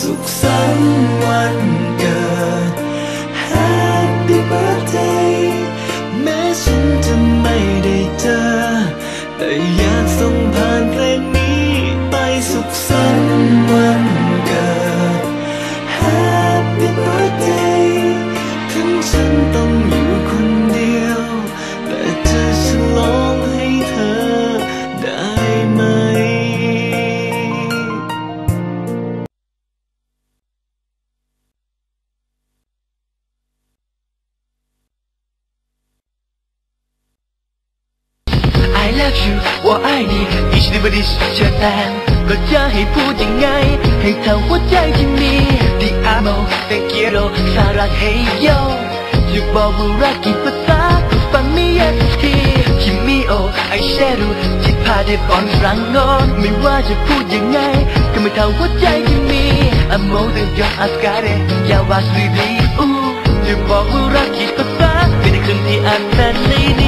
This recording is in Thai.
สุขสันต์วันเกิด Happy birthday แม้ฉันจะไม่ได้เจอแต่ you ว่า I need each d i v i s เชิญแทนก็จะให้พูดยังไง ให้เท่าหัวใจที่มี The amo thank you สารัก hey yo จะบอกว่ารักกี่ภาษาฟังไม่ยากสักทีคิมิโอไอแชรูที่พาได้บอนรังงอนไม่ว่าจะพูดยังไง ก็ไม่เท่าหัวใจที่มี Amo the young ascare ยาวาสรีดีอู้จะบอกว่ารักกี่ภาษาไม่ได้ครึ่งที่อ่านแต่ในนี้